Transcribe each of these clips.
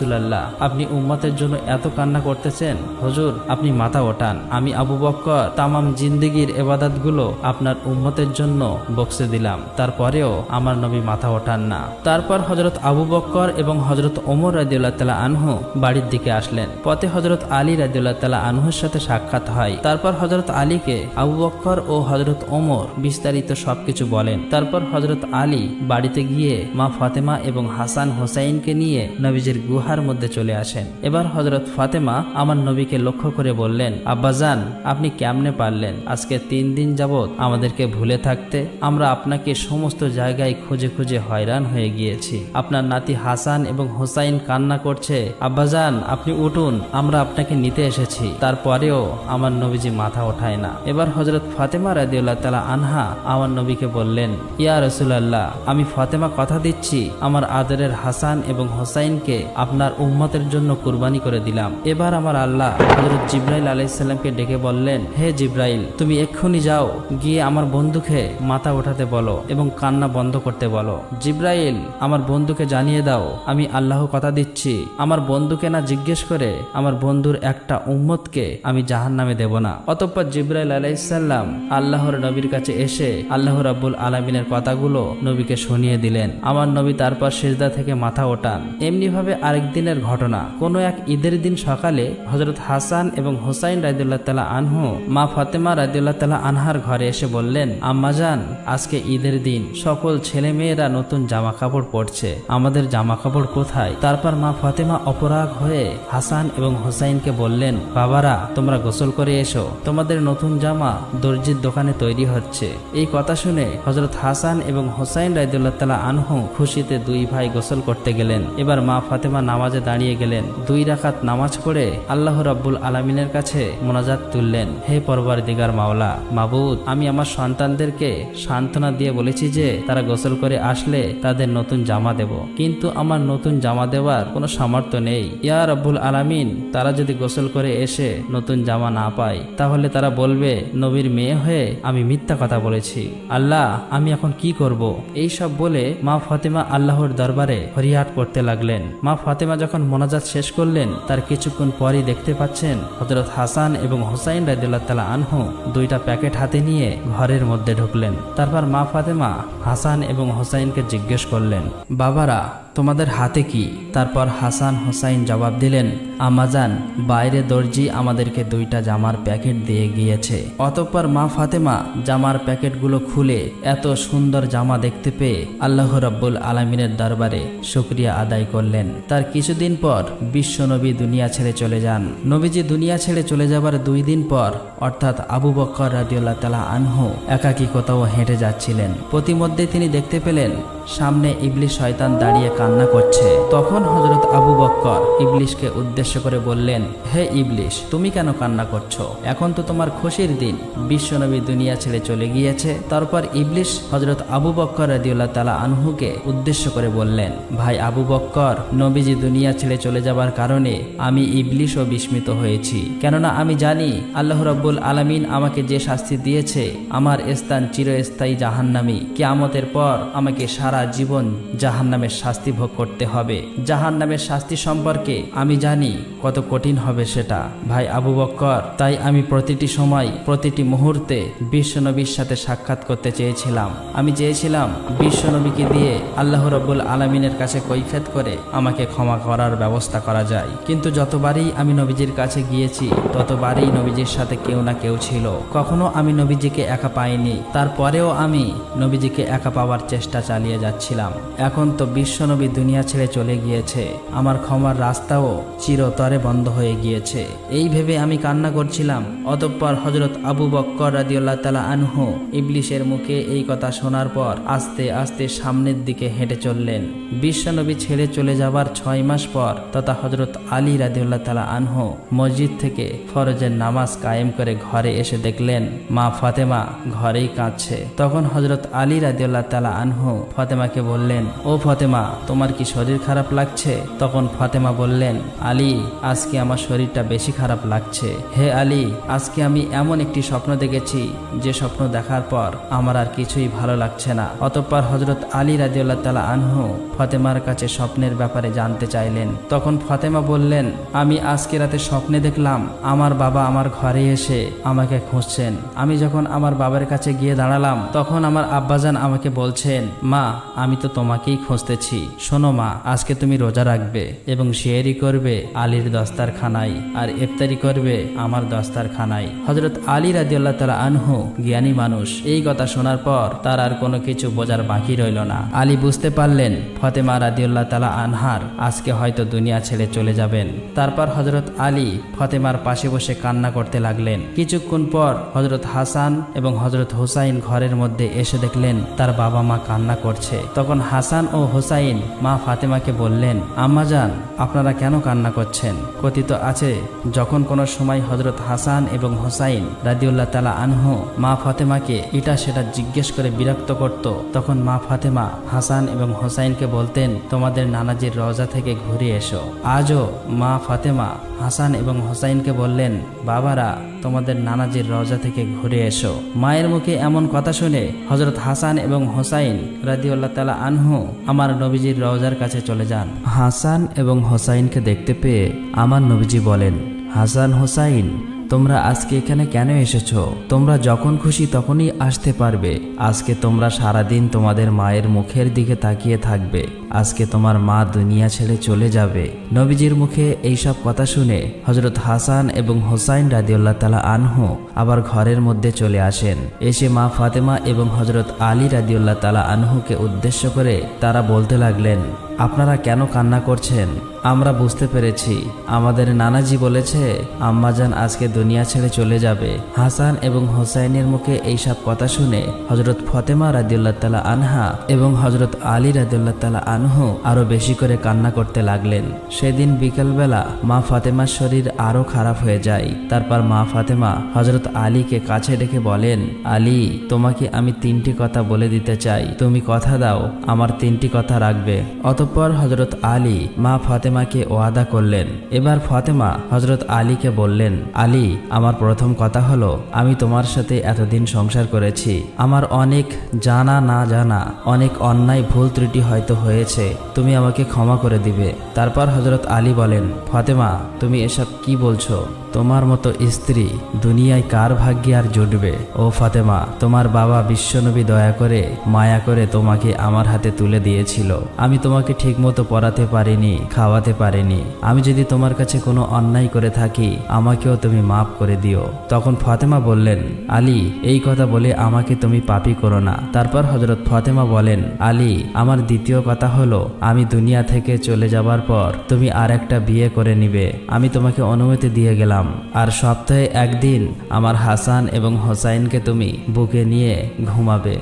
রাসূলুল্লাহ আপনি উম্মতের জন্য এত কান্না করতেছেন? হুজুর, আপনি মাথা ওঠান। আমি আবু বক্কর, তামাম জিন্দিগির এবাদাতগুলো আপনার উম্মতের জন্য বক্সে দিলাম। তারপরেও আমার নবী মাথা ওঠান না। তারপর হজরত আবু বক্কর এবং হজরত ওমর রাদিউল্লাহ তালা আনহু বাড়ির দিকে আসলেন। পথে হজরত আলী রাদিউল্লাহ তালা আনহুর সাথে সাক্ষাৎ হয়। তারপর হজরত আলীকে আবু বক্কর ও হজরত ওমর বিস্তারিত সবকিছু বলেন। তারপর হজরত আলী বাড়িতে গিয়ে মা ফাতেমা এবং হাসান হোসাইনকে নিয়ে নবীজির গুহার মধ্যে চলে আসেন। এবার হজরত ফাতেমা আমার নবীকে লক্ষ্য করে বললেন আব্বাজান আপনি কেমনে পারলেন? আজকে তিন দিন যাবৎ আমাদেরকে ভুলে থাকতে আমরা আপনাকে সমস্ত জায়গায় খুঁজে খুঁজে হয়রান হয়ে গিয়েছি। আপনার নাতি হাসান এবং হোসাইন কান্না করছে আব্বাজান আপনি উঠুন, আমরা আপনাকে নিতে এসেছি। তারপরেও আমার নবীজি মাথা ওঠায় না। এবার হজরত ফাতেমা রাদিউল্লাহ তালা আনহা আমার নবীকে বললেন, ইয়া রসুলাল্লাহ, আমি ফাতেমা কথা দিচ্ছি। আমার আদরের হাসান এবং হোসাইনকে আপনার উম্মতের জন্য কুরবানি করে দিলাম। এবার আমার আল্লাহ হজরত জিব্রাইল আলাইসাল্লামকে ডেকে বললেন, হে জিব্রাইল, তুমি এক্ষুনি যাও, গিয়ে আমার বন্ধুকে মাথা ওঠাতে বলো এবং কান্না বন্ধ করতে বলো। জিব্রাইল, আমার বন্ধুকে জানিয়ে দাও, আমি আল্লাহ কথা দিচ্ছি। আমার বন্ধুকে না জিজ্ঞেস করে আমার বন্ধুর একটা উম্মতকে আমি জাহান নামে দেব না। অতঃপর জিব্রাইল আলাইসাল্লাম আল্লাহর নবীর কাছে এসে আল্লাহ রাব্বুল আলমিনের কথাগুলো নবীকে শুনিয়ে দিলেন। আমার নবী তারপর সেজদা থেকে মাথা ওঠান। এমনিভাবে আরেক দিনের ঘটনা। কোনো এক ঈদের দিন সকালে হজরত হাসান এবং হোসাইন রাজিউল্লাহ তালা আনহু, মা ফাতেমা রাজিউল্লাহ তালা আনহার ঘরে এসে বললেন আম্মাজান আজকে ঈদের দিন সকল ছেলে মেয়েরা নতুন জামা কাপড় পরছে। আমাদের জামা কাপড় কোথায়? তারপর মা ফাতেমা অপরাগ হয়ে হাসান এবং হোসাইনকে বললেন, বাবারা, তোমরা গোসল করে এসো। তোমাদের নতুন জামা দর্জির দোকানে তৈরি হচ্ছে। এই কথা শুনে হজরত হাসান এবং হোসাইন রাইদুল্লাহ তালা আনহু খুশিতে দুই ভাই গোসল করতে গেলেন। এবার মা ফাতেমা নামাজে দাঁড়িয়ে গেলেন। দুই রাকাত নামাজ পড়ে আল্লাহ রাব্বুল আলমিনের কাছে মোনাজাত তুললেন, হে পরবার দিগার মাওলা, মাবুদ, আমি আমার সন্তানদেরকে সান্ত্বনা দিয়ে বলেছি যে, তারা গোসল করে আসলে তাদের নতুন জামা দেব। কিন্তু আমার নতুন জামা দেওয়ার কোনো সামর্থ্য নেই। ইয়া রব্বুল আলামিন, তারা যদি গোসল করে এসে নতুন জামা না পায়, তাহলে তারা বলবে, নবীর মেয়ে হয়ে আমি মিথ্যা কথা বলেছি। আল্লাহ, আমি এখন কি করব? এই সব বলে মা ফাতেমা আল্লাহর দরবারে হরিয়াট করতে লাগলেন। মা ফাতেমা যখন মোনাজাত শেষ করলেন, তার কিছুক্ষণ পরই দেখতে পাচ্ছেন হজরত হাসান এবং হোসাইন রাদিল্লাহ তালা আনহু দুইটা প্যাকেট হাতে নিয়ে ঘরের মধ্যে ঢুকলেন। তারপর মা ফাতেমা হাসান এবং হোসাইনকে জিজ্ঞেস করলেন, বাবারা তোমাদের হাতে কি? তারপর হাসান হোসাইন জবাব দিলেন, আমাজান, বাইরে দর্জি আমাদেরকে দুইটা জামার প্যাকেট দিয়ে গিয়েছে। অতঃপর মা ফাতেমা জামার প্যাকেটগুলো খুলে এত সুন্দর জামা দেখতে পেয়ে আল্লাহ রব্বুল আলমিনের দরবারে শুক্রিয়া আদায় করলেন। তার কিছুদিন পর বিশ্ব নবী দুনিয়া ছেড়ে চলে যান। নবীজি দুনিয়া ছেড়ে চলে যাবার দুই দিন পর অর্থাৎ আবু বক্কর রাদিউল্লাহ তালা আনহু একাকী কোথাও হেঁটে যাচ্ছিলেন। প্রতিমধ্যে তিনি দেখতে পেলেন, সামনে ইবলি শয়তান দাঁড়িয়ে কান্না করছে। তখন হজরত আবু বক্কর ইবলিশকে উদ্দেশ্য করে বললেন, হে ইবলিশ, তুমি কেন কান্না করছ? এখন তো তোমার খুশির দিন। বিশ্বনবী দুনিয়া ছেড়ে চলে গিয়েছে। তারপর ইবলিশ হজরত আবু বক্কর রাদিউল্লাহ তালা আনহুকে উদ্দেশ্য করে বললেন, ভাই আবু বক্কর, নবীজি দুনিয়া ছেড়ে চলে যাবার কারণে আমি ইবলিশও বিস্মিত হয়েছি। কেননা আমি জানি আল্লাহ রব্বুল আলামিন আমাকে যে শাস্তি দিয়েছে, আমার স্থান চিরস্থায়ী জাহান্নামি। কিয়ামতের পর আমাকে সারা জীবন জাহান্নামের শাস্তি ভোগ করতে হবে। জাহান্নামের শাস্তি সম্পর্কে আমি জানি কত কঠিন হবে সেটা। ভাই আবু বক্কর, তাই আমি প্রতিটি সময়, প্রতিটি মুহূর্তে বিশ্বনবীর সাথে সাক্ষাৎ করতে চেয়েছিলাম। আমি চেয়েছিলাম বিশ্বনবীকে দিয়ে আল্লাহ রব্বুল আলমিনের কাছে কৈফেত করে আমাকে ক্ষমা করার ব্যবস্থা করা যায়। কিন্তু যতবারই আমি নবীজির কাছে গিয়েছি, ততবারই নবীজির সাথে কেউ না কেউ ছিল। কখনো আমি নবীজিকে একা পাইনি। তারপরেও আমি নবীজিকে একা পাওয়ার চেষ্টা চালিয়ে যাচ্ছিলাম। এখন তো বিশ্বনবী দুনিয়া ছেড়ে চলে গিয়েছে। আমার ক্ষমার রাস্তাও চিরতরে বন্ধ হয়ে গিয়েছে। এই ভেবে আমি কান্না করছিলাম। অতঃপর হজরত আবু বক্কর রাদিউল্লাহ তালা আনহু ইবলিশের মুখে এই কথা শোনার পর আস্তে আস্তে সামনের দিকে হেঁটে চললেন। বিশ্বনবী ছেড়ে চলে যাবার ছয় মাস পর তথা হজরত আলী রাদিউল্লাহ তালা আনহু মসজিদ থেকে ফরজের নামাজ কায়েম করে ঘরে এসে দেখলেন, মা ফাতেমা ঘরেই কাঁদছে। তখন হজরত আলী রাদিউল্লাহ তালা আনহু ফতেমাকে বললেন, ও ফতেমা তোমার কি শরীর খারাপ লাগছে? তখন ফাতেমা বললেন, আলী, আজকে আমার শরীরটা বেশি খারাপ লাগছে। হে আলী, আজকে আমি এমন একটি স্বপ্ন দেখেছি, যে স্বপ্ন দেখার পর আমার আর কিছুই ভালো লাগছে না। অতঃপর হজরত আলী রাজিউল্লাহ তালা আনহু ফাতেমার কাছে স্বপ্নের ব্যাপারে জানতে চাইলেন। তখন ফাতেমা বললেন, আমি আজকে রাতে স্বপ্নে দেখলাম, আমার বাবা আমার ঘরে এসে আমাকে খুঁজছেন। আমি যখন আমার বাবার কাছে গিয়ে দাঁড়ালাম, তখন আমার আব্বাজান আমাকে বলছেন, মা, আমি তো তোমাকেই খুঁজতেছি। শোনো মা, আজকে তুমি রোজা রাখবে এবং শেয়ারি করবে আলীর দস্তার খানাই আর ইফতারি করবে আমার দস্তার খানাই হজরত আলী রাজিউল্লাহ তালা আনহু জ্ঞানী মানুষ, এই কথা শোনার পর তার আর কোনো কিছু বোঝার বাকি রইল না। আলী বুঝতে পারলেন, ফতেমা রাদিউল্লাহ তালা আনহার আজকে হয়তো দুনিয়া ছেড়ে চলে যাবেন। তারপর হজরত আলী ফতেমার পাশে বসে কান্না করতে লাগলেন। কিছুক্ষণ পর হজরত হাসান এবং হজরত হুসাইন ঘরের মধ্যে এসে দেখলেন, তার বাবা মা কান্না করছে। তখন হাসান ও হুসাইন মা ফাতেমাকে বললেন আম্মাজান আপনারা কেন কান্না করছেন? কথিত আছে, যখন কোনো সময় হজরত হাসান এবং হোসাইন রাদিউল্লাহ তালা আনহু মা ফাতেমাকে এটা সেটা জিজ্ঞেস করে বিরক্ত করত, তখন মা ফাতেমা হাসান এবং হোসাইনকে বলতেন, তোমাদের নানাজির রজা থেকে ঘুরে এসো। আজও মা ফাতেমা হাসান এবং হোসাইনকে বললেন, বাবারা, তোমাদের নানাজির রওজা থেকে ঘুরে এসো। মায়ের মুখে এমন কথা শুনে হজরত হাসান এবং হোসাইন রাদিউল্লাহ তালা আনহু আমার নবীজির রওজার কাছে চলে যান। হাসান এবং হোসাইনকে দেখতে পেয়ে আমার নবীজি বলেন হাসান হোসাইন তোমরা আজকে এখানে কেন এসেছ? তোমরা যখন খুশি তখনই আসতে পারবে। আজকে তোমরা সারাদিন তোমাদের মায়ের মুখের দিকে তাকিয়ে থাকবে। আজকে তোমার মা দুনিয়া ছেড়ে চলে যাবে। নবীজির মুখে এইসব কথা শুনে হজরত হাসান এবং হোসাইন রাদিউল্লাহ তালা আনহু আবার ঘরের মধ্যে চলে আসেন। এসে মা ফাতেমা এবং হজরত আলী রাদিউল্লাহ তালা আনহুকে উদ্দেশ্য করে তারা বলতে লাগলেন আপনারা কেন কান্না করছেন? আমরা বুঝতে পেরেছি। আমাদের নানাজি বলেছে, আম্মাজান আজকে দুনিয়া ছেড়ে চলে যাবে। হাসান এবং হোসাইনের মুখে এইসব কথা শুনে হজরত ফতেমা রাদিউল্লাহ তালা আনহা এবং হজরত আলী রাদিউল্লাহ তালা আনহু আরও বেশি করে কান্না করতে লাগলেন। সেদিন বিকেলবেলা মা ফাতেমার শরীর আরও খারাপ হয়ে যায়। তারপর মা ফাতেমা হজরত আলীকে কাছে ডেকে বলেন, আলী, তোমাকে আমি তিনটি কথা বলে দিতে চাই। তুমি কথা দাও, আমার তিনটি কথা রাখবে। অতঃপর হজরত আলী মা ফাতেমাকে ওয়াদা করলেন। এবার ফাতেমা হজরত আলীকে বললেন, আলী, আমার প্রথম কথা হলো, আমি তোমার সাথে এতদিন সংসার করেছি। আমার অনেক জানা না জানা, অনেক অন্যায় ভুল ত্রুটি হয়তো হয়েছে। তুমি আমাকে ক্ষমা করে দিবে। তারপর হজরত আলী বলেন, ফাতেমা, তুমি এসব কি বলছো? তোমার মতো স্ত্রী দুনিয়ায় কার ভাগ্যে আর জুটবে? ও ফাতেমা, তোমার বাবা বিশ্বনবী দয়া করে, মায়া করে তোমাকে আমার হাতে তুলে দিয়েছিল। আমি তোমাকে ঠিকমতো পড়াতে পারিনি, খাওয়াতে পারিনি। আমি যদি তোমার কাছে কোনো অন্যায় করে থাকি, আমাকেও তুমি মাফ করে দিও। তখন ফাতেমা বললেন, আলী, এই কথা বলে আমাকে তুমি পাপি করো না। তারপর হজরত ফাতেমা বলেন, আলী, আমার দ্বিতীয় কথা হলো, আমি দুনিয়া থেকে চলে যাবার পর তুমি আর একটা বিয়ে করে নিবে। আমি তোমাকে অনুমতি দিয়ে গেলাম। আর সপ্তাহে একদিন আমার হাসান এবং হোসাইনকে তুমি বুকে নিয়ে ঘুমাবে।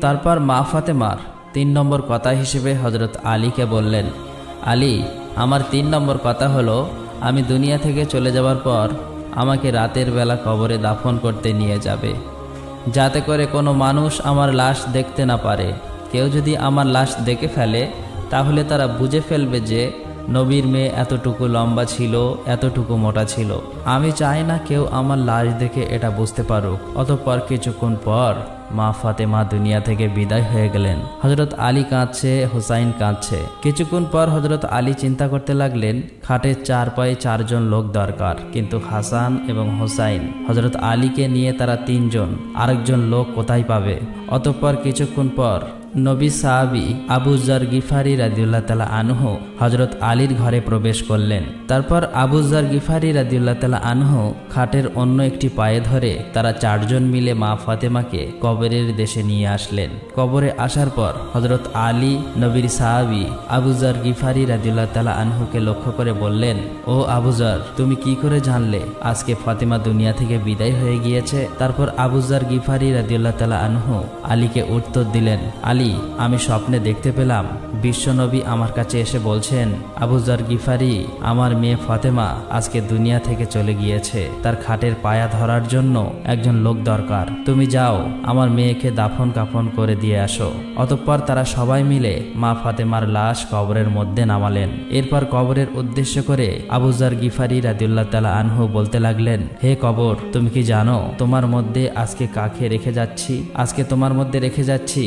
তারপর মা ফাতেমার তিন নম্বর কথা হিসেবে হজরত আলীকে বললেন, আলী, আমার তিন নম্বর কথা হলো, আমি দুনিয়া থেকে চলে যাওয়ার পর আমাকে রাতের বেলা কবরে দাফন করতে নিয়ে যাবে। যাতে করে কোনো মানুষ আমার লাশ দেখতে না পারে। কেউ যদি আমার লাশ দেখে ফেলে, তাহলে তারা বুঝে ফেলবে যে নবীর মেয়ে এতটুকু লম্বা ছিল, এতটুকু মোটা ছিল। আমি চাই না কেউ আমার লাশ দেখে এটা বুঝতে পারুক। অতঃপর কিছুক্ষণ পর মা ফাতেমা দুনিয়া থেকে বিদায় হয়ে গেলেন। হজরত আলী কাঁদছে, হোসাইন কাঁদছে। কিছুক্ষণ পর হজরত আলী চিন্তা করতে লাগলেন খাটের চার পায়ে চারজন লোক দরকার। কিন্তু হাসান এবং হোসাইন হজরত আলীকে নিয়ে তারা তিনজন, আরেকজন লোক কোথায় পাবে? অতঃপর কিছুক্ষণ পর নবী সাহাবি আবুজার গিফারি রাদিউল্লাহ তালা আনহু হজরত আলীর ঘরে প্রবেশ করলেন। তারপর আবুজার গিফারি রাদিউল্লাহ তালা আনহু খাটের অন্য একটি পায়ে ধরে তারা চারজন মিলে মা ফাতেমাকে কবরের দেশে নিয়ে আসলেন। কবরে আসার পর হজরত আলী নবীর সাহাবি আবুজার গিফারি রাদিউল্লাহ তালা আনহুকে লক্ষ্য করে বললেন, ও আবুজার তুমি কি করে জানলে আজকে ফাতেমা দুনিয়া থেকে বিদায় হয়ে গিয়েছে? তারপর আবুজার গিফারি রাদিউল্লাহ তালা আনহু আলীকে উত্তর দিলেন, আলী আলী আমি স্বপ্নে দেখতে পেলাম বিশ্বনবী আমার কাছে এসে বলছেন, আবুজার গিফারি, আমার মেয়ে ফাতেমা আজকে দুনিয়া থেকে চলে গিয়েছে। তার খাটের পায়া ধরার জন্য একজন লোক দরকার। তুমি যাও, আমার মেয়েকে দাফন কাফন করে দিয়ে আসো। অতঃপর তারা সবাই মিলে মা ফাতেমার লাশ কবরের মধ্যে নামালেন। এরপর কবরের উদ্দেশ্য করে আবুজার গিফারি রাদিউল্লাহ তালা আনহু বলতে লাগলেন, হে কবর, তুমি কি জানো তোমার মধ্যে আজকে কাকে রেখে যাচ্ছি? আজকে তোমার মধ্যে রেখে যাচ্ছি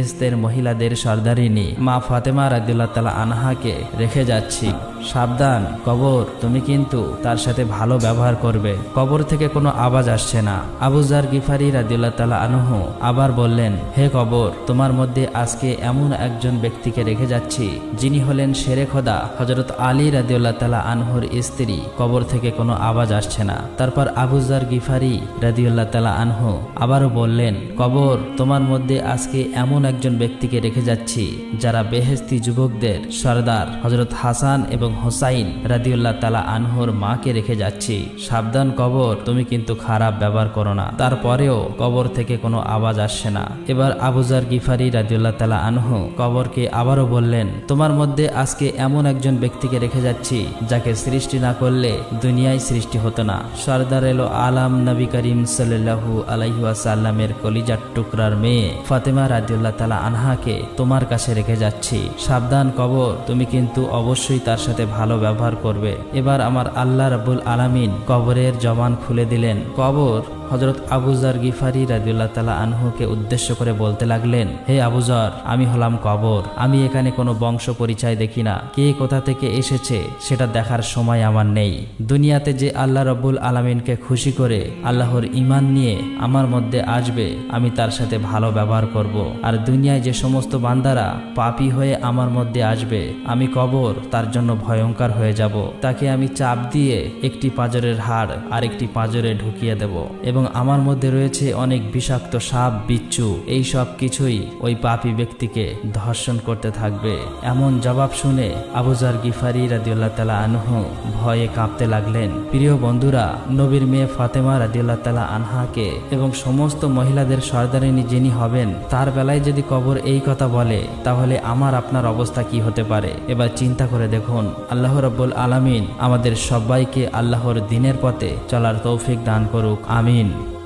বেহেস্তের মহিলাদের সর্দারিনী মা ফাতেমা রাদিউল্লাহ তালা আনহাকে রেখে যাচ্ছি। সাবধান, কবর, তুমি কিন্তু তার সাথে ভালো ব্যবহার করবে। কবর থেকে কোনো আওয়াজ আসছে না। আবুজার গিফারি রাদিউল্লাহ তালা আনহু আবার বললেন, হে কবর, তোমার মধ্যে আজকে এমন একজন ব্যক্তিকে রেখে যাচ্ছি, যিনি হলেন শেরে খোদা হজরত আলী রাদিউল্লাহ তালা আনহুর স্ত্রী। কবর থেকে কোনো আওয়াজ আসছে না। তারপর আবুজার গিফারি রাদিউল্লাহ তালা আনহু আবারও বললেন, কবর, তোমার মধ্যে আজকে এমন একজন ব্যক্তিকে রেখে যাচ্ছি, যারা বেহেস্তি যুবকদের সর্দার হজরত হাসান এবং হোসাইন রাদিউল্লাহ তালা আনহুর মাকে রেখে যাচ্ছি। সাবধান কবর, তুমি কিন্তু খারাপ ব্যবহার করো না। তারপরেও কবর থেকে কোনো আওয়াজ আসছে না। এবার আবুজার গিফারি রাদিউল্লাহ তালা আনহু কবরকে আবারও বললেন, তোমার মধ্যে আজকে এমন একজন ব্যক্তিকে রেখে যাচ্ছি, যাকে সৃষ্টি না করলে দুনিয়ায় সৃষ্টি হতো না। সর্দার এলো আলাম নবী করিম সাল্লাহু আলাইহাসাল্লামের কলিজার টুকরার মেয়ে ফাতেমা রাদিউল্লাহ তালা আনহাকে তোমার কাছে রেখে যাচ্ছি। সাবধান কবর, তুমি কিন্তু অবশ্যই তার সাথে ভালো ব্যবহার করবে। এবার আমার আল্লাহ রাবুল আলামিন কবরের জবান খুলে দিলেন। কবর হজরত আবুজার গিফারি রাদিউল্লাহ তালা আনহুকে উদ্দেশ্য করে বলতে লাগলেন, হে আবুজার আমি হলাম কবর। আমি এখানে কোনো বংশ পরিচয় দেখি না। কে কোথা থেকে এসেছে সেটা দেখার সময় আমার নেই। দুনিয়াতে যে আল্লাহ রব্বুল আলমিনকে খুশি করে আল্লাহর ইমান নিয়ে আমার মধ্যে আসবে, আমি তার সাথে ভালো ব্যবহার করব। আর দুনিয়ায় যে সমস্ত বান্দারা পাপি হয়ে আমার মধ্যে আসবে, আমি কবর তার জন্য ভয়ঙ্কর হয়ে যাব। তাকে আমি চাপ দিয়ে একটি পাঁজরের হাড় আর একটি পাজরে ঢুকিয়ে দেব এবং আমার মধ্যে রয়েছে অনেক বিষাক্ত সাপ, বিচ্ছু। এই সব কিছুই ওই পাপী ব্যক্তিকে ধর্ষণ করতে থাকবে। এমন জবাব শুনে আবুজার গিফারি রাদিউল্লাহ তালা আনহু ভয়ে কাঁপতে লাগলেন। প্রিয় বন্ধুরা, নবীর মেয়ে ফাতেমা রাদিউল্লাহ তালা আনহাকে এবং সমস্ত মহিলাদের সর্দারিনী যিনি হবেন, তার বেলায় যদি কবর এই কথা বলে, তাহলে আমার আপনার অবস্থা কি হতে পারে? এবার চিন্তা করে দেখুন, আল্লাহ রব্বুল আলামিন আমাদের সবাইকে আল্লাহর দিনের পথে চলার তৌফিক দান করুক, আমিন। Amen.